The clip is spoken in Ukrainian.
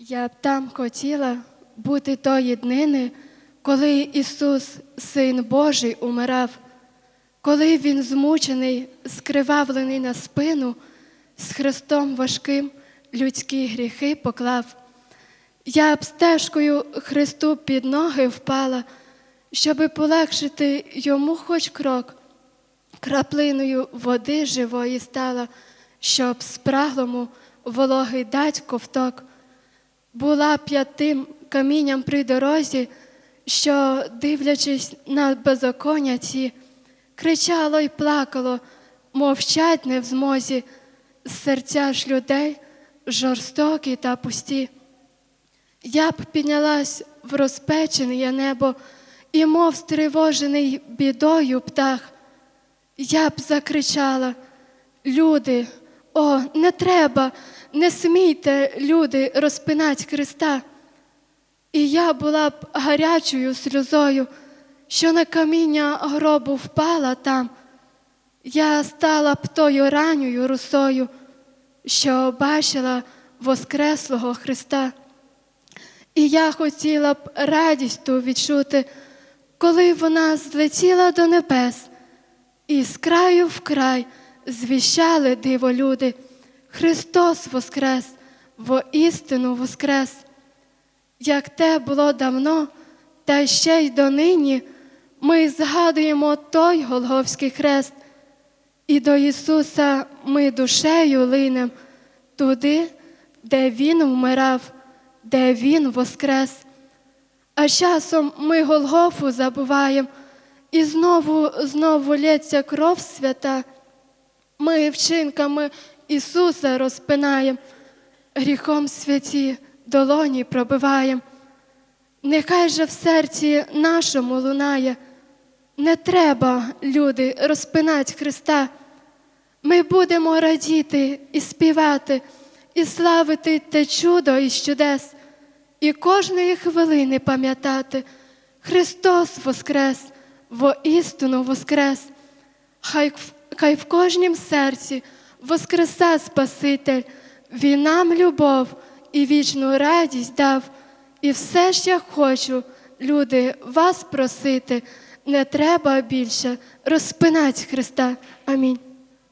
Я б там хотіла бути тої днини, коли Ісус, Син Божий, умирав, коли Він змучений, скривавлений на спину, з хрестом важким людські гріхи поклав. Я б стежкою Христу під ноги впала, щоби полегшити йому хоч крок, краплиною води живої стала, щоб спраглому вологий дать ковток. Була п'ятим камінням при дорозі, що, дивлячись на беззаконня ці, кричало й плакало, мовчать не в змозі, серця ж людей жорстокі та пусті. Я б піднялась в розпечене небо, і, мов стривожений бідою птах, я б закричала: Люди, о, не треба, не смійте, люди, розпинать Христа. І я була б гарячою сльозою, що на каміння гробу впала там. Я стала б тою ранньою русою, що бачила Воскреслого Христа. І я хотіла б радість ту відчути, коли вона злетіла до небес, і з краю в край звіщали диво люди. Христос воскрес, воістину воскрес. Як те було давно, та ще й донині, ми згадуємо той Голговський хрест, і до Ісуса ми душею линем туди, де Він вмирав, де Він воскрес. А часом ми Голгофу забуваємо, і знову, знову лється кров свята. Ми вчинками Ісуса розпинаємо, гріхом святі долоні пробиваємо. Нехай же в серці нашому лунає, не треба, люди, розпинать Христа. Ми будемо радіти і співати, і славити те чудо і чудес, і кожної хвилини пам'ятати. Христос воскрес, воістину воскрес. Хай, хай в кожнім серці воскреса Спаситель, Він нам любов і вічну радість дав. І все ж я хочу, люди, вас просити, не треба більше розпинать Христа. Амінь.